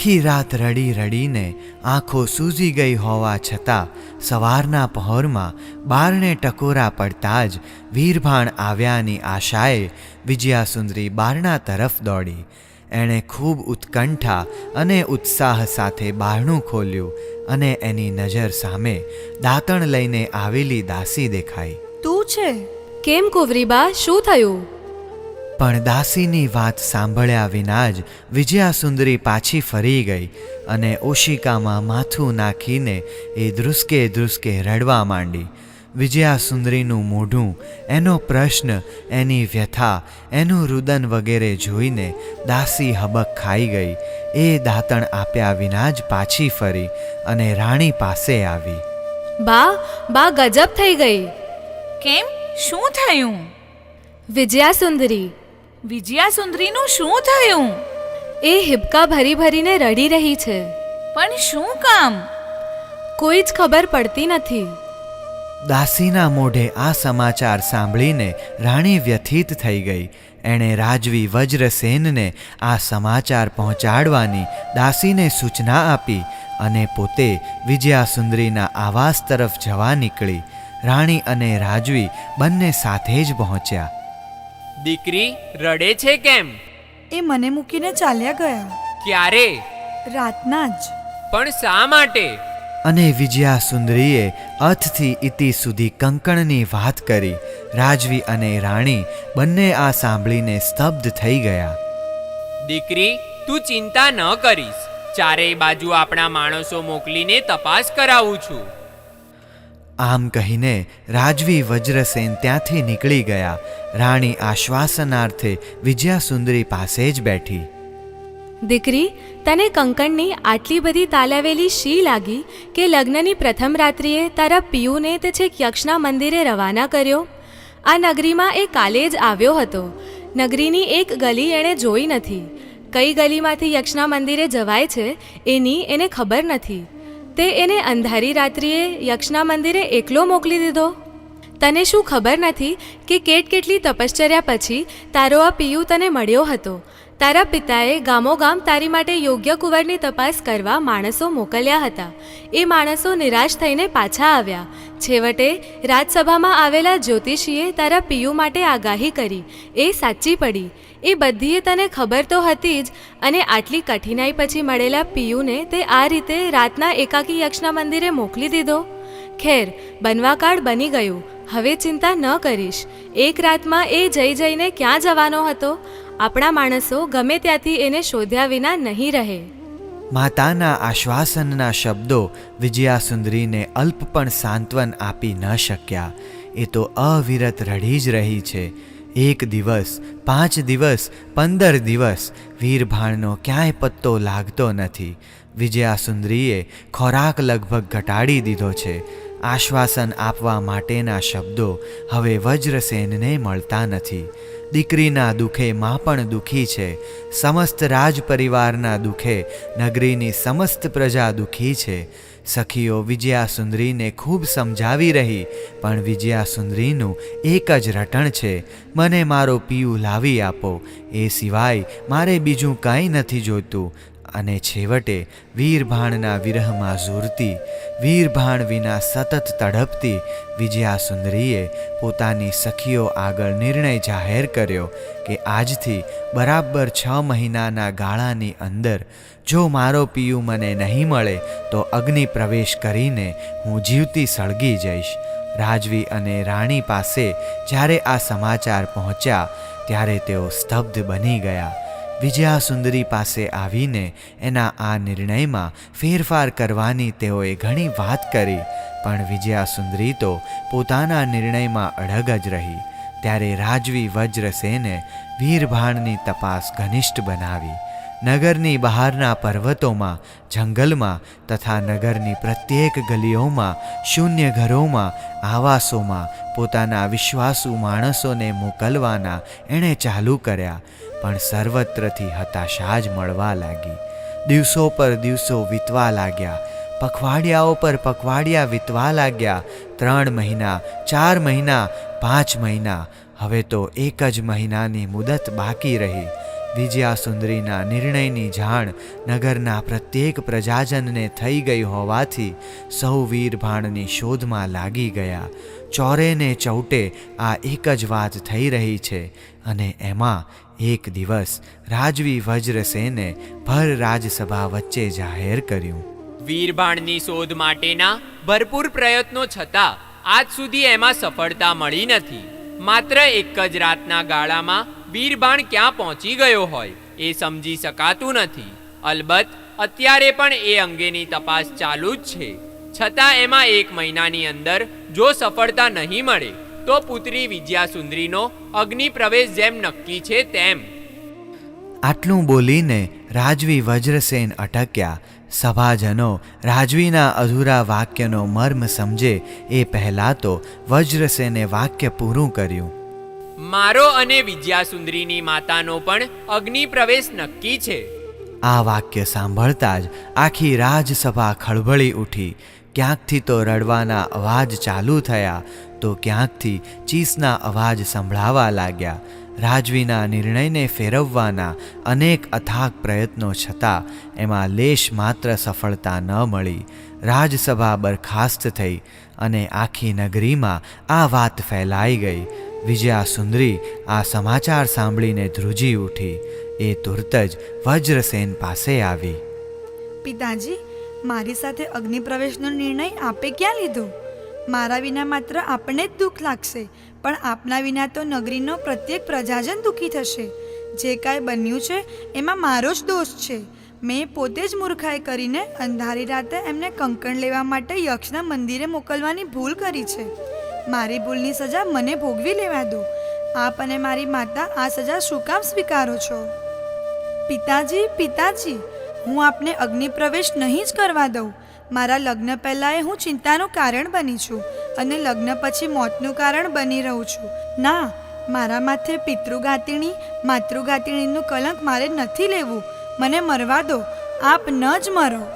આખી રાત રડી રડીને આંખો સૂજી ગઈ હોવા છતાં સવારના પહોરમાં બારણે ટકોરા પડતા જ વીરભાણ આવ્યાની આશાએ વિજયાસુંદરી બારણા તરફ દોડી. એણે ખૂબ ઉત્કંઠા અને ઉત્સાહ સાથે બારણું ખોલ્યું અને એની નજર સામે દાંતણ લઈને આવેલી દાસી દેખાઈ. તું છે? કેમ કુવરીબા? શું થયું? પણ દાસીની વાત સાંભળ્યા વિના જ વિજયાસુંદરી પાછી ફરી ગઈ અને ઓશિકામાં માથું નાખીને એ ધ્રુસકે ધ્રુસકે રડવા માંડી. વિજયાસુંદરીનું મોઢું એનો પ્રશ્ન એની વ્યથા એનું રુદન વગેરે જોઈને દાસી હબક ખાઈ ગઈ. એ દાંતણ આપ્યા વિના જ પાછી ફરી અને રાણી પાસે આવી. બા બા ગજબ થઈ ગઈ. કેમ? શું થયું? વિજયા સુંદરી વિજયા સુંદરીનું શું થયું? એ હિબકા ભરી ભરીને રડી રહી છે. પણ શું કામ? કોઈ જ ખબર પડતી નથી. દાસીના મોઢે આ સમાચાર સાંભળીને રાણી વ્યથિત થઈ ગઈ. એણે રાજવી વજ્રસેનને આ સમાચાર પહોંચાડવાની દાસીને સૂચના આપી અને પોતે વિજયાસુંદરીના આવાસ તરફ જવા નીકળી. રાણી અને રાજવી બંને સાથે જ પહોંચ્યા. દીકરી રડે છે કેમ? એ મને મૂકીને ચાલ્યા ગયા. ક્યારે? રાતના જ. પણ શા માટે? અને વિજયા સુંદરીએ અથથી ઇતિ સુધી કંકણની વાત કરી. રાજવી અને રાણી બંને આ સાંભળીને સ્તબ્ધ થઈ ગયા. દીકરી તું ચિંતા ન કરીશ. ચારેય બાજુ આપણા માણસો મોકલીને તપાસ કરાવું છું. આમ કહીને રાજવી વજ્રસેન ત્યાંથી નીકળી ગયા. રાણી આશ્વાસનાર્થે વિજયાસુંદરી પાસે જ બેઠી. દીકરી, તને કંકણની આટલી બધી તાલાવેલી શી લાગી કે લગ્નની પ્રથમ રાત્રિએ તારા પિયુને તે છેક યક્ષના મંદિરે રવાના કર્યો? આ નગરીમાં એ કાલે જ આવ્યો હતો. નગરીની એક ગલી એણે જોઈ નથી. કઈ ગલીમાંથી યક્ષના મંદિરે જવાય છે એની એને ખબર નથી. તે એને અંધારી રાત્રિએ યક્ષના મંદિરે એકલો મોકલી દીધો. તને શું ખબર નથી કે કેટ કેટલી તપશ્ચર્યા પછી તારો આ પિયુ તને મળ્યો હતો? તારા પિતાએ ગામોગામ તારી માટે યોગ્ય કુંવરની તપાસ કરવા માણસો મોકલ્યા હતા. એ માણસો નિરાશ થઈને પાછા આવ્યા. છેવટે રાજસભામાં આવેલા જ્યોતિષીએ તારા પિયુ માટે આગાહી કરી. એ સાચી પડી. એ બધીએ તને ખબર તો હતી જ અને આટલી કઠિનાઈ પછી મળેલા પિયુને તે આ રીતે રાતના એકાકી યક્ષના મંદિરે મોકલી દીધો. ખેર, બનવાકાળ બની ગયું. હવે ચિંતા ન કરીશ. એક રાતમાં એ જઈ જઈને ક્યાં જવાનો હતો? આપણા માણસો ગમે ત્યાંથી એને શોધ્યા વિના નહીં રહે. માતાના આશ્વાસનના શબ્દો વિજયાસુંદરીને અલ્પ પણ સાંત્વન આપી ન શક્યા. એ તો અવિરત રડી જ રહી છે. એક દિવસ, પાંચ દિવસ, પંદર દિવસ વીરભાણનો ક્યાંય પત્તો લાગતો નથી. વિજયાસુંદરીએ ખોરાક લગભગ ઘટાડી દીધો છે. આશ્વાસન આપવા માટેના શબ્દો હવે વજ્રસેનને મળતા નથી. દીકરીના દુઃખે માં પણ દુઃખી છે. સમસ્ત રાજ પરિવારના દુઃખે નગરીની સમસ્ત પ્રજા દુઃખી છે. સખીઓ વિજયાસુંદરીને ખૂબ સમજાવી રહી, પણ વિજયાસુંદરીનું એક જ રટણ છે, મને મારો પીયું લાવી આપો, એ સિવાય મારે બીજું કાંઈ નથી જોઈતું. અને છેવટે વીરભાણના વિરહમાં ઝૂરતી, વીરભાણ વિના સતત તડપતી, વિજયાસુંદરીએ પોતાની સખીઓ આગળ નિર્ણય જાહેર કર્યો કે આજથી બરાબર છ મહિનાના ગાળાની અંદર જો મારો પિયુ મને નહીં મળે, તો અગ્નિ પ્રવેશ કરીને હું જીવતી સળગી જઈશ. રાજવી અને રાણી પાસે જ્યારે આ સમાચાર પહોંચ્યા, ત્યારે તેઓ સ્તબ્ધ બની ગયા. વિજયા સુંદરી પાસે આવીને એના આ નિર્ણયમાં ફેરફાર કરવાની તેઓએ ઘણી વાત કરી, પણ વિજયા સુંદરી તો પોતાના નિર્ણયમાં અડગ જ રહી. ત્યારે રાજવી વજ્રસેને વીરભાણની તપાસ ઘનિષ્ઠ બનાવી. નગરની બહારના પર્વતોમાં, જંગલમાં તથા નગરની પ્રત્યેક ગલીઓમાં, શૂન્ય ઘરોમાં, આવાસોમાં પોતાના વિશ્વાસુ માણસોને મોકલવાના એણે ચાલુ કર્યા, પણ સર્વત્રથી હતાશા જ મળવા લાગી. દિવસો પર દિવસો વીતવા લાગ્યા, પખવાડિયાઓ પર પખવાડિયા વીતવા લાગ્યા, ત્રણ મહિના, ચાર મહિના, પાંચ મહિના, હવે તો એક જ મહિનાની મુદત બાકી રહી. વિજયાસુંદરીના નિર્ણયની જાણ નગરના પ્રત્યેક પ્રજાજનને થઈ ગઈ હોવાથી સૌ વીરભાણની શોધમાં લાગી ગયા. ચોરેને ચૌટે આ એક જ વાત થઈ રહી છે અને એમાં એક દિવસ રાજવી વજ્રસેને ભર રાજસભા વચ્ચે જાહેર કર્યું. વીરભાણની શોધ માટેના ભરપૂર પ્રયત્નો છતાં આજ સુધી એમાં સફળતા મળી નથી. માત્ર એક જ રાતના ગાળામાં વીરભાણ ક્યાં પહોંચી ગયો હોય એ સમજી શકાતું નથી. અલબત્ત, અત્યારે પણ એ અંગેની તપાસ ચાલુ જ છે. છતાં એમાં એક મહિનાની અંદર જો સફળતા નહીં મળે, તો પુત્રી વિદ્યાસુંદરીનો અગ્નિ પ્રવેશ જેમ નક્કી છે તેમ. આટલું બોલીને રાજવી વજ્રસેન અટક્યા. સભાજનો રાજવીના અધૂરા વાક્યનો મર્મ સમજે એ પહેલાં તો વજ્રસેને વાક્ય પૂરું કર્યું. મારો અને વિદ્યાસુંદરીની માતાનો પણ અગ્નિ પ્રવેશ નક્કી છે. આ વાક્ય સાંભળતા જ આખી રાજસભા ખળભળી ઉઠી. ક્યાંકથી તો રડવાના અવાજ ચાલુ થયા, તો ક્યાંકથી ચીસના અવાજ સંભળાવા લાગ્યા. રાજવીના નિર્ણયને ફેરવવાના અનેક અથાગ પ્રયત્નો છતાં એમાં લેશ માત્ર સફળતા ન મળી. રાજસભા બરખાસ્ત થઈ અને આખી નગરીમાં આ વાત ફેલાઈ ગઈ. વિજયા સુંદરી આ સમાચાર સાંભળીને ધ્રુજી ઉઠી. એ તુરત જ વજ્રસેન પાસે આવી. પિતાજી, મારી સાથે અગ્નિ પ્રવેશનો નિર્ણય આપે ક્યાં લીધો? મારા વિના માત્ર આપણને જ દુઃખ લાગશે, પણ આપના વિના તો નગરીનો પ્રત્યેક પ્રજાજન દુઃખી થશે. જે કાંઈ બન્યું છે, એમાં મારો જ દોષ છે. મેં પોતે જ મૂર્ખાઈ કરીને અંધારી રાતે એમને કંકણ લેવા માટે યક્ષના મંદિરે મોકલવાની ભૂલ કરી છે. મારી ભૂલની સજા મને ભોગવી લેવા દો. આપ અને મારી માતા આ સજા શું કામ સ્વીકારો છો? પિતાજી પિતાજી, હું આપને અગ્નિ પ્રવેશ નહીં જ કરવા દઉં. મારા લગ્ન પહેલાંએ હું ચિંતાનું કારણ બની છું અને લગ્ન પછી મોતનું કારણ બની રહું છું. ના, મારા માથે પિતૃગાતિણી માતૃગાતિણીનું કલંક મારે નથી લેવું. મને મરવા દો. આપ ન જ મરો.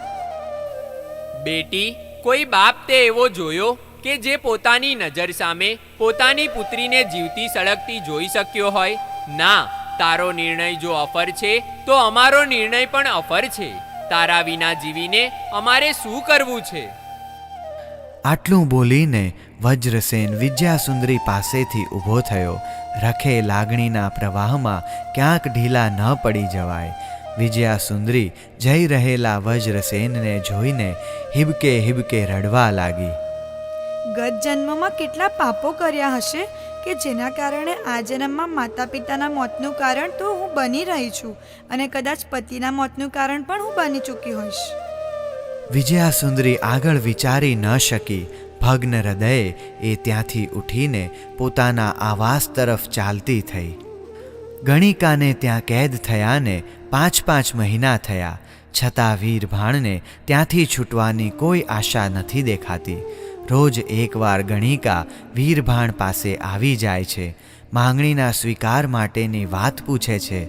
બેટી, કોઈ બાપ તે એવો જોયો? કે જે પોતાની નજર સામે પોતાની પુત્રીને જીવતી સળગતી જોઈ શક્યો હોય? ના, તારો નિર્ણય જો અફર છે, તો અમારો નિર્ણય પણ અફર છે. તારા વિના જીવીને અમારે શું કરવું છે? આટલું બોલીને વજ્રસેન વિજયાસુંદરી પાસેથી ઊભો થયો. રખે લાગણીના પ્રવાહમાં ક્યાંક ઢીલા ન પડી જવાય. વિજયાસુંદરી જઈ રહેલા વજ્રસેનને જોઈને હિબકે હિબકે રડવા લાગી. ગત જન્મમાં કેટલા પાપો કર્યા હશે કે જેના કારણે આ જન્મમાં માતા પિતાના મોતનું કારણ તો હું બની રહી છું અને કદાચ પતિના મોતનું કારણ પણ હું બની ચૂકી હોઈશ. વિજયા સુંદરી આગળ વિચારી ન શકી. ભગ્ન હૃદયે એ ત્યાંથી ઉઠીને પોતાના આવાસ તરફ ચાલતી થઈ. ગણિકાને ત્યાં કેદ થયાને પાંચ પાંચ મહિના થયા. છતાં વીરભાણને ત્યાંથી છૂટવાની કોઈ આશા નથી દેખાતી. રોજ એકવાર ગણિકા વીરભાણ પાસે આવી જાય છે. માંગણીના સ્વીકાર માટેની વાત પૂછે છે.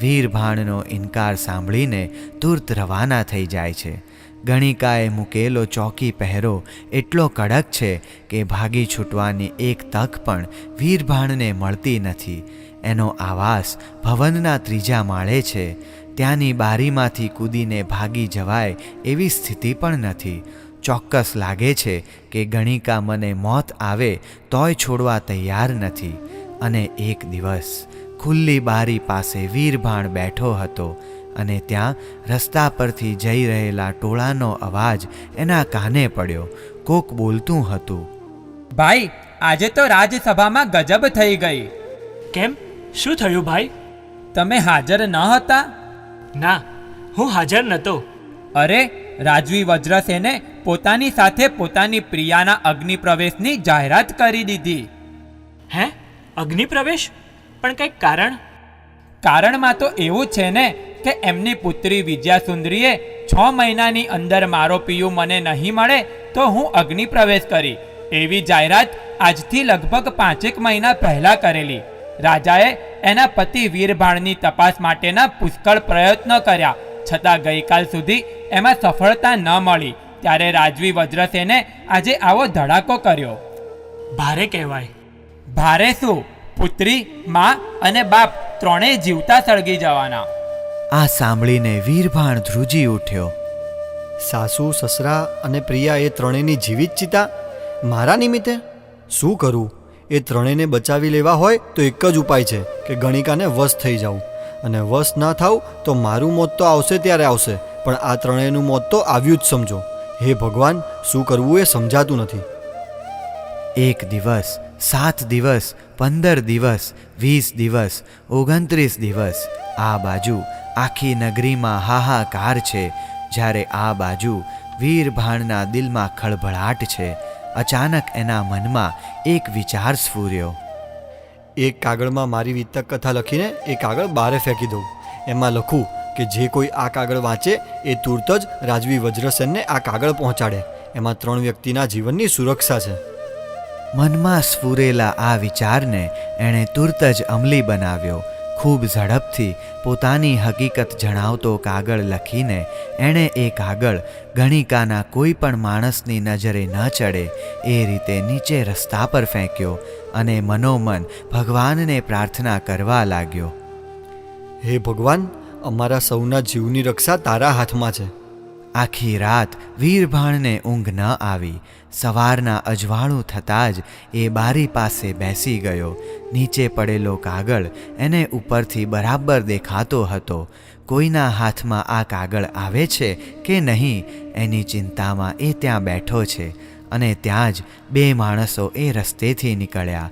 વીરભાણનો ઇનકાર સાંભળીને તુર્ત રવાના થઈ જાય છે. ગણિકાએ મૂકેલો ચોકી પહેરો એટલો કડક છે કે ભાગી છૂટવાની એક તક પણ વીરભાણને મળતી નથી. એનો આવાસ ભવનના ત્રીજા માળે છે. ત્યાંની બારીમાંથી કૂદીને ભાગી જવાય એવી સ્થિતિ પણ નથી. ચોક્કસ લાગે છે કે ગણિકા મને મોત આવે તોય છોડવા તૈયાર નથી. અને એક દિવસ ખુલ્લી બારી પાસે વીરભાણ બેઠો હતો અને ત્યાં રસ્તા પરથી જઈ રહેલા ટોળાનો અવાજ એના કાને પડ્યો. કોક બોલતું હતું ભાઈ આજે તો રાજ્યસભામાં ગજબ થઈ ગઈ. કેમ? શું થયું ભાઈ? તમે હાજર ન હતા? ના હું હાજર નહોતો અરે રાજવી વજ્રસેને પોતાની સાથે પોતાની પ્રિયાના અગ્નિ પ્રવેશની જાહેરાત કરી દીધી. હે? અગ્નિ પ્રવેશ પણ કંઈક કારણ? કારણમાં તો એવું છે ને કે એમની પુત્રી વિદ્યાસુંદરીએ છ મહિનાની અંદર મારો પિયુ મને નહીં મળે તો હું અગ્નિ પ્રવેશ કરી. એવી જાહેરાત આજથી લગભગ પાંચેક મહિના પહેલા કરેલી. રાજાએ એના પતિ વીરભાણની તપાસ માટેના પુષ્કળ પ્રયત્નો કર્યા. છતાં ગઈકાલ સુધી એમાં સફળતા ન મળી. ત્યારે રાજવી વજ્રસેને આજે આવો ધડાકો કર્યો. ભારે કહેવાય. ભારે શું? પુત્રી મા અને બાપ ત્રણેય જીવતા સળગી જવાના. આ સાંભળીને વીરભાણ ધ્રુજી ઉઠ્યો. સાસુ સસરા અને પ્રિયા એ ત્રણેયની જીવિત ચિતા? મારા નિમિત્તે? શું કરું? એ ત્રણેયને બચાવી લેવા હોય તો એક જ ઉપાય છે કે ગણિકાને વશ થઈ જાઉં. અને વશ ના થાવ તો મારું મોત તો આવશે ત્યારે આવશે, પણ આ ત્રણેયનું મોત તો આવ્યું જ સમજો. હે ભગવાન, શું કરવું એ સમજાતું નથી. એક દિવસ, સાત દિવસ, પંદર દિવસ, વીસ દિવસ, ઓગણત્રીસ દિવસ, આ બાજુ આખી નગરીમાં હાહાકાર છે. જ્યારે આ બાજુ વીરભાણના દિલમાં ખળભળાટ છે, અચાનક એના મનમાં એક વિચાર સ્ફૂર્યો. એક કાગળમાં મારી વિતક કથા લખીને એ કાગળ બારે ફેંકી દઉં. એમાં લખું કે જે કોઈ આ કાગળ વાંચે એ તુરત જ રાજવી વજ્રસેનને આ કાગળ પહોંચાડે. એમાં ત્રણ વ્યક્તિના જીવનની સુરક્ષા છે. મનમાં સ્ફુરેલા આ વિચારને એણે તુરત જ અમલી બનાવ્યો. ખૂબ ઝડપથી પોતાની હકીકત જણાવતો કાગળ લખીને એણે એ કાગળ ગણિકાના કોઈ પણ માણસની નજરે ન ચડે એ રીતે નીચે રસ્તા પર ફેંક્યો. અને મનોમન ભગવાનને પ્રાર્થના કરવા લાગ્યો. હે ભગવાન અમારા સૌના જીવની રક્ષા તારા હાથમાં છે. આખી રાત વીરભાણને ઊંઘ ન આવી. સવારના અજવાળું થતાં જ એ બારી પાસે બેસી ગયો. નીચે પડેલો કાગળ એને ઉપરથી બરાબર દેખાતો હતો. કોઈના હાથમાં આ કાગળ આવે છે કે નહીં એની ચિંતામાં એ ત્યાં બેઠો છે. અને ત્યાં જ બે માણસો એ રસ્તેથી નીકળ્યા.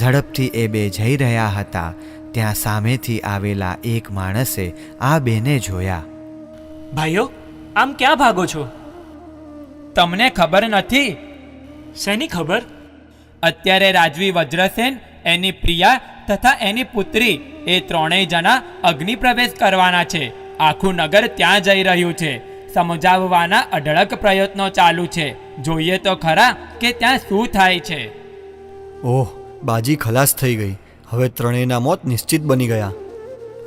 ઝડપથી એ બે જઈ રહ્યા હતા. ત્યાં સામેથી આવેલા એક માણસે આ બેને જોયા. ભાઈઓ આમ ક્યાં ભાગો છો? તમને ખબર નથી. શેની ખબર? અત્યારે રાજવી વજ્રસેન એની પ્રિયા તથા એની પુત્રી એ ત્રણેય જણા અગ્નિ પ્રવેશ કરવાના છે. આખું નગર ત્યાં જઈ રહ્યું છે. સમજાવવાના અઢળક પ્રયત્નો ચાલુ છે. જોઈએ તો ખરા કે ત્યાં શું થાય છે. ઓહ, બાજી ખલાસ થઈ ગઈ. હવે ત્રણેયના મોત નિશ્ચિત બની ગયા.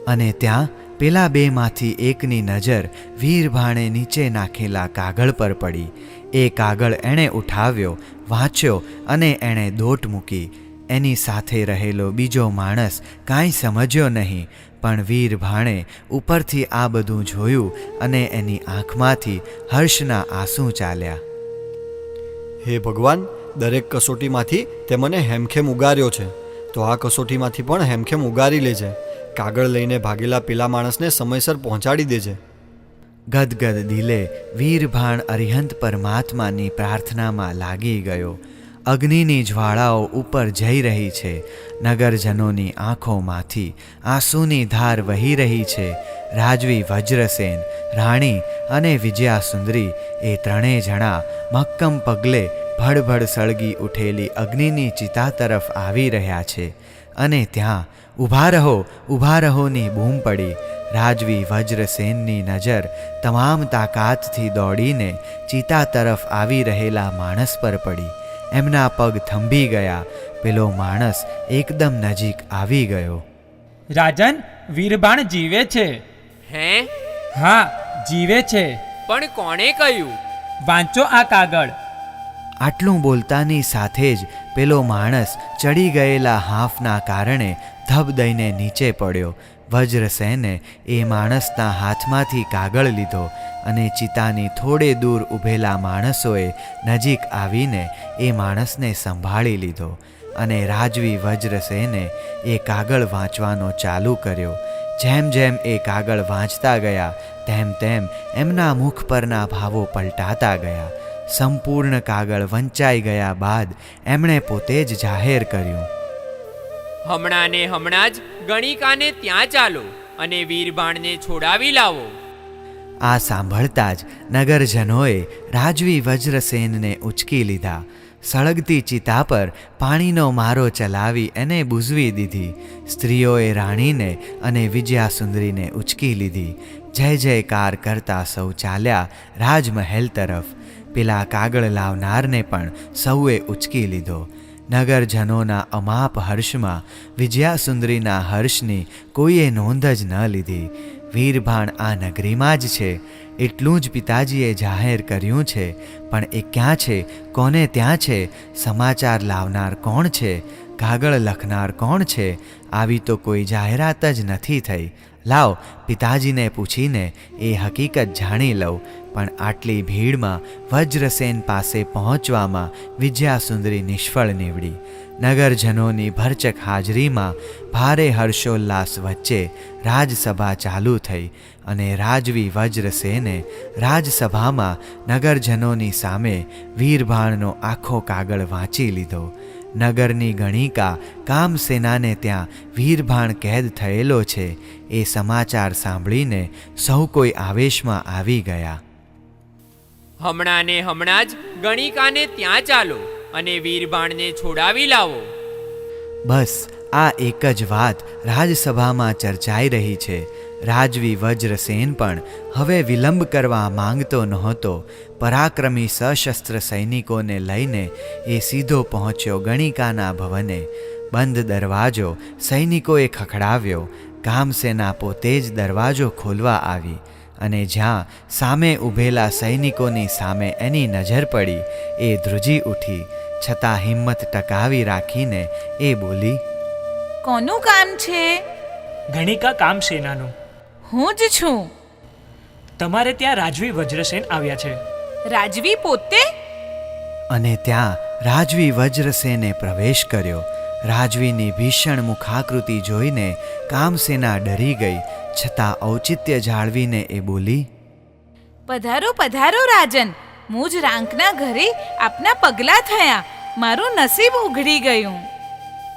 અને ત્યાં પેલા બેમાંથી એકની નજર વીરભાણે નીચે નાખેલા કાગળ પર પડી. એ કાગળ એણે ઉઠાવ્યો, વાંચ્યો અને એણે દોટ મૂકી. એની સાથે રહેલો બીજો માણસ કાંઈ સમજ્યો નહીં. પણ વીરભાણે ઉપરથી આ બધું જોયું અને એની આંખમાંથી હર્ષના આંસુ ચાલ્યા. હે ભગવાન દરેક કસોટીમાંથી તે મને હેમખેમ ઉગાર્યો છે. તો આ કસોટીમાંથી પણ હેમખેમ ઉગારી લેજે. કાગળ લઈને ભાગેલા પેલા માણસને સમયસર પહોંચાડી દેજે. ગદગદ દિલે વીરભાણ અરિહંત પરમાત્માની પ્રાર્થનામાં લાગી ગયો. અગ્નિની જ્વાળાઓ ઉપર જઈ રહી છે. નગરજનોની આંખોમાંથી આંસુની ધાર વહી રહી છે. રાજવી વજ્રસેન, રાણી અને વિજયા સુંદરી એ ત્રણેય જણા મક્કમ પગલે ભડભડ સળગી ઉઠેલી અગ્નિની ચિતા તરફ આવી રહ્યા છે. અને ત્યાં ઊભા રહો, ઊભા રહોની બૂમ પડી. રાજવી વજ્રસેનની નજર તમામ તાકાતથી દોડીને ચિતા તરફ આવી રહેલા માણસ પર પડી. એમના પગ થંભી ગયા. પેલો માણસ એકદમ નજીક આવી ગયો. રાજન વીરબાણ જીવે છે. હે? હા જીવે છે. પણ કોણે કહ્યું? વાંચો આ કાગળ. આટલું બોલતાની સાથે જ પેલો માણસ ચડી ગયેલા હાંફના કારણે ધબ દઈને નીચે પડ્યો. વજ્રસેને એ માણસના હાથમાંથી કાગળ લીધો અને ચિતાની થોડે દૂર ઊભેલા માણસોએ નજીક આવીને એ માણસને સંભાળી લીધો અને રાજવી વજ્રસેને એ કાગળ વાંચવાનો ચાલુ કર્યો. જેમ જેમ એ કાગળ વાંચતા ગયા, તેમ તેમ એમના મુખ પરના ભાવો પલટાતા ગયા. સંપૂર્ણ કાગળ વંચાઈ ગયા બાદ એમણે પોતે જ જાહેર કર્યું. હમણાં ને હમણાં જ ગણિકાને ત્યાં ચાલો અને વીરબાણને છોડાવી લાવો. આ સાંભળતા જ નગરજનોએ રાજવી વજ્રસેનને ઉચકી લીધા. સળગતી ચિતા પર પાણીનો મારો ચલાવી એને બૂઝવી દીધી. સ્ત્રીઓએ રાણીને અને વિજયાસુંદરીને ઉચકી લીધી. જય જયકાર કરતા સૌ ચાલ્યા રાજમહેલ તરફ. પેલા કાગળ લાવનારને પણ સૌએ ઉચકી લીધો. નગરજનોના અમાપ હર્ષમાં વિજયાસુંદરીના હર્ષની કોઈએ નોંધ જ ન લીધી. વીરભાણ આ નગરીમાં જ છે. એટલું જ પિતાજીએ જાહેર કર્યું છે. પણ એ ક્યાં છે? કોને ત્યાં છે? સમાચાર લાવનાર કોણ છે? કાગળ લખનાર કોણ છે? આવી તો કોઈ જાહેરાત જ નથી થઈ. લાવ, પિતાજીને પૂછીને એ હકીકત જાણી લઉં. પણ આટલી ભીડમાં વજ્રસેન પાસે પહોંચવામાં વિજયાસુંદરી નિષ્ફળ નીવડી. નગરજનોની ભરચક હાજરીમાં ભારે હર્ષોલ્લાસ વચ્ચે રાજસભા ચાલુ થઈ અને રાજવી વજ્રસેને રાજસભામાં નગરજનોની સામે વીરભાણનો આખો કાગળ વાંચી લીધો. નગરની ગણિકા કામસેનાને ત્યાં વીરભાણ કેદ થયેલો છે એ સમાચાર સાંભળીને સૌ કોઈ આવેશમાં આવી ગયા. હમણાં ને હમણાં જ ગણિકાને ત્યાં ચાલો અને વીરબાણને છોડાવી લાવો. બસ, આ એક જ વાત રાજસભામાં ચર્ચાઈ રહી છે. રાજવી વજ્રસેન પણ હવે વિલંબ કરવા માંગતો નહોતો. પરાક્રમી સશસ્ત્ર સૈનિકોને લઈને એ સીધો પહોંચ્યો ગણિકાના ભવને. બંધ દરવાજો સૈનિકોએ ખખડાવ્યો. કામસેના પોતે જ દરવાજો ખોલવા આવી. અને જ્યાં સામે ઊભેલા સૈનિકોની સામે એની નજર પડી એ ધ્રુજી ઉઠી છતાં હિંમત ટકાવી રાખીને એ બોલી કોનું કામ છે? ગણિકા કામ સેનાનું હું જ છું. તમારે ત્યાં રાજવી વજ્રસેન આવ્યા છે. રાજવી પોતે? અને ત્યાં રાજવી વજ્રસેને પ્રવેશ કર્યો. રાજવીની ભીષણ મુખાકૃતિ જોઈને કામસેના ડરી ગઈ છતાં ઔચિત્ય જાળવીને એ બોલી પધારો પધારો રાજન. મુજ રાંકના ઘરે આપના પગલા થયા. મારું નસીબ ઉઘડી ગયું.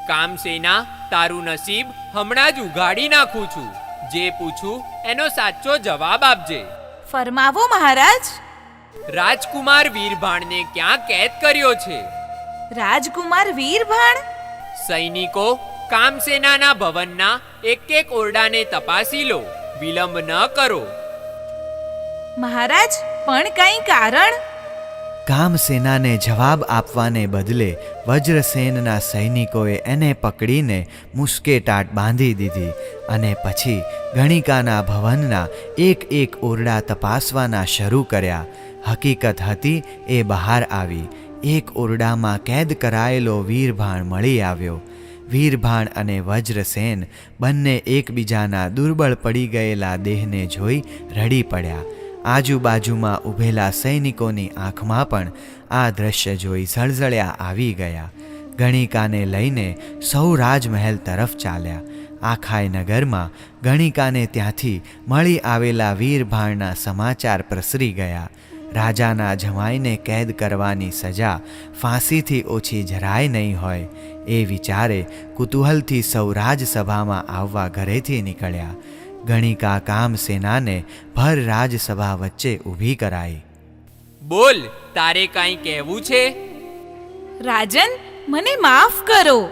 કામસેના તારું નસીબ હમણાં જ ઉઘાડી નાખું છું. જે પૂછું એનો સાચો જવાબ આપજે. ફરમાવો મહારાજ. રાજકુમાર વીરભાણને ક્યાં કેદ કર્યો છે? રાજકુમાર વીરભાણ? સૈનિકો કામસેનાના ભવનના એક એક ઓરડાને તપાસી લો. વિલંબ ન કરો. મહારાજ પણ કંઈ કારણ? કામસેનાને જવાબ આપવાને બદલે વજ્રસેનના સૈનિકોએ એને પકડીને મુસ્કેટાટ બાંધી દીધી અને પછી ગણિકાના ભવનના એક એક ઓરડા તપાસવાના શરૂ કર્યા. હકીકત હતી એ બહાર આવી. એક ઓરડામાં કેદ કરાયેલો વીરભાણ મળી આવ્યો. વીરભાણ અને વજ્રસેન બંને એકબીજાના દુર્બળ પડી ગયેલા દેહને જોઈ રડી પડ્યા. આજુબાજુમાં ઊભેલા સૈનિકોની આંખમાં પણ આ દ્રશ્ય જોઈ ઝળઝળ્યા આવી ગયા. ગણિકાને લઈને સૌ રાજમહેલ તરફ ચાલ્યા. આખાય નગરમાં ગણિકાને ત્યાંથી મળી આવેલા વીરભાણના સમાચાર પ્રસરી ગયા. રાજાના જમાઈને કેદ કરવાની સજા ફાંસીથી ઓછી જરાય નહીં હોય એ વિચારે કુતૂહલથી સૌ રાજસભામાં આવવા ઘરેથી નીકળ્યા. ગણિકા કામ સેનાને ભર રાજસભા વચ્ચે ઊભી કરાઈ. બોલ તારે કાંઈ કહેવું છે? રાજન મને માફ કરો.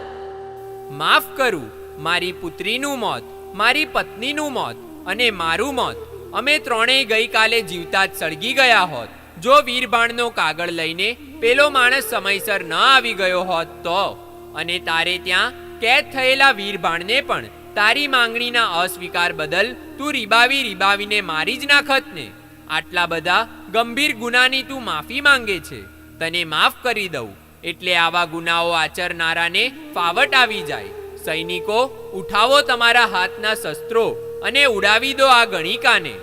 માફ કરું મારી પુત્રીનું મોત મારી પત્નીનું મોત અને મારું મોત. અમે ત્રણેય ગઈકાલે જીવતા જ સળગી ગયા હોત. જો વીરબાણનો કાગળ લઈને પેલો માણસ સમયસર ન આવી ગયો હોત તો. અને તારે ત્યાં કેદ થયેલા વીરબાણને પણ તારી માંગણીના અસ્વીકાર બદલ તું રીબાવી રીબાવીને મારી જ નાખત ને. આટલા બધા ગંભીર ગુનાની તું માફી માંગે છે. તને માફ કરી દઉં. એટલે આવા ગુનાઓ આચરનારાને ફાવટ આવી જાય. સૈનિકો ઉઠાવો તમારા હાથના શસ્ત્રો અને ઉડાવી દો આ ગણિકાને.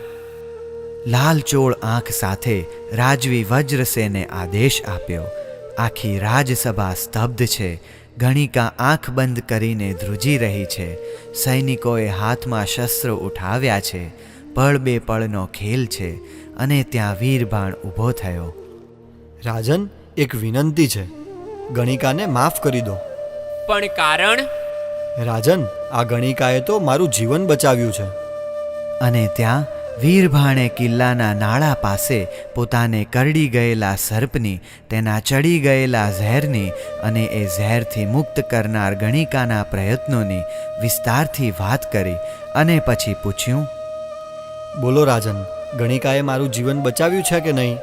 લાલચોળ આંખ સાથે રાજવી વજ્રસેને આદેશ આપ્યો. આખી રાજસભા સ્તબ્ધ છે. ગણિકા આંખ બંધ કરીને ધ્રુજી રહી છે. સૈનિકોએ હાથમાં શસ્ત્રો ઉઠાવ્યા છે. પળ બે પળનો ખેલ છે અને ત્યાં વીરબાણ ઊભો થયો. રાજન એક વિનંતી છે. ગણિકાને માફ કરી દો. પણ કારણ? રાજન આ ગણિકાએ તો મારું જીવન બચાવ્યું છે. અને ત્યાં વીરભાણે કિલ્લાના નાળા પાસે પોતાને કરડી ગયેલા સર્પની તેના ચડી ગયેલા ઝેરની અને એ ઝેરથી મુક્ત કરનાર ગણિકાના પ્રયત્નોની વિસ્તારથી વાત કરી અને પછી પૂછ્યું બોલો રાજન ગણિકાએ મારું જીવન બચાવ્યું છે કે નહીં?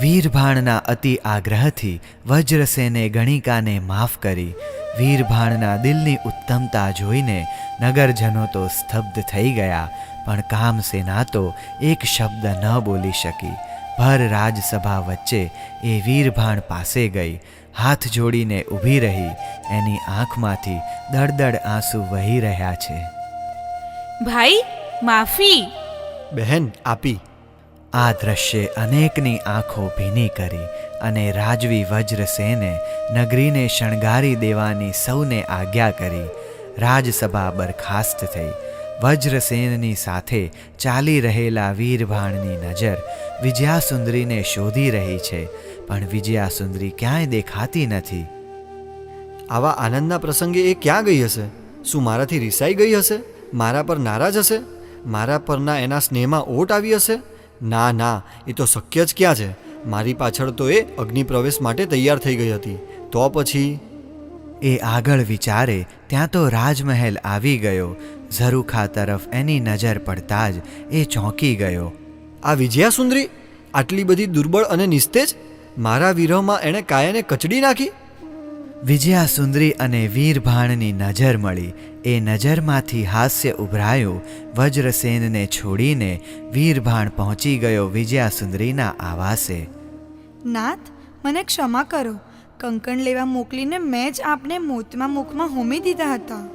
વીરભાણના અતિ આગ્રહથી વજ્રસેને ગણિકાને માફ કરી વીરભાણના દિલની ઉત્તમતા જોઈને નગરજનો તો સ્તબ્ધ થઈ ગયા પણ કામસેના તો એક શબ્દ ન બોલી શકી. ભર રાજસભા વચ્ચે એ વીરભાણ પાસે ગઈ હાથ જોડીને ઊભી રહી એની આંખમાંથી દળદળ આંસુ વહી રહ્યા છે. ભાઈ માફી. બહેન આપી. આ દ્રશ્યે અનેકની આંખો ભીની કરી અને રાજવી વજ્રસેને નગરીને શણગારી દેવાની સૌને આજ્ઞા કરી. રાજસભા બરખાસ્ત થઈ. વજ્રસેનની સાથે ચાલી રહેલા વીરભાણની નજર વિજયાસુંદરીને શોધી રહી છે, પણ વિજયાસુંદરી ક્યાંય દેખાતી નથી. આવા આનંદના પ્રસંગે એ ક્યાં ગઈ હશે? શું મારાથી રિસાઈ ગઈ હશે? મારા પર નારાજ હશે? મારા પરના એના સ્નેહમાં ઓટ આવી હશે? ના ના એ તો શક્ય જ ક્યાં છે? મારી પાછળ તો એ અગ્નિ પ્રવેશ માટે તૈયાર થઈ ગઈ હતી. તો પછી? એ આગળ વિચારે ત્યાં તો રાજમહેલ આવી ગયો. ઝરૂખા તરફ એની નજર પડતા જ એ ચોંકી ગયો. આ વિજયા સુંદરી આટલી બધી દુર્બળ અને નિસ્તેજ? મારા વિરહમાં એણે કાયાને કચડી નાખી? વિજયા સુંદરી અને વીરભાણની નજર મળી. એ નજરમાંથી હાસ્ય ઉભરાયું. વજ્રસેનને છોડીને વીરભાણ પહોંચી ગયો વિજયા સુંદરીના આવાસે. નાથ મને ક્ષમા કરો. કંકણ લેવા મોકલીને મેં જ આપને મોતમાં મુખમાં હોમી દીધા હતા.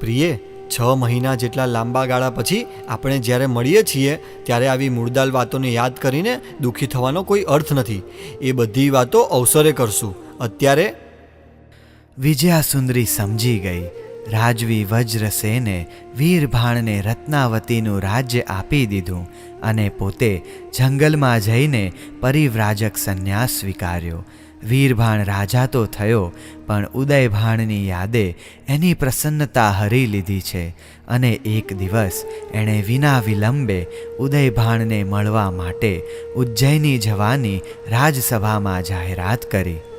પ્રિયે છ મહિના જેટલા લાંબા ગાળા પછી આપણે જ્યારે મળીએ છીએ ત્યારે આવી મૂળદાલ વાતોને યાદ કરીને દુઃખી થવાનો કોઈ અર્થ નથી. એ બધી વાતો અવસરે કરશું. અત્યારે વિજયા સુંદરી સમજી ગઈ. રાજવી વજ્રસેને વીરભાણને રત્નાવતીનું રાજ્ય આપી દીધું અને પોતે જંગલમાં જઈને પરિવ્રાજક સંન્યાસ સ્વીકાર્યો. વીરભાણ રાજા તો થયો, પણ ઉદયભાણની યાદે એની પ્રસન્નતા હરી લીધી છે અને એક દિવસ એણે વિના વિલંબે ઉદયભાણને મળવા માટે ઉજ્જૈની જવાની રાજસભામાં જાહેરાત કરી.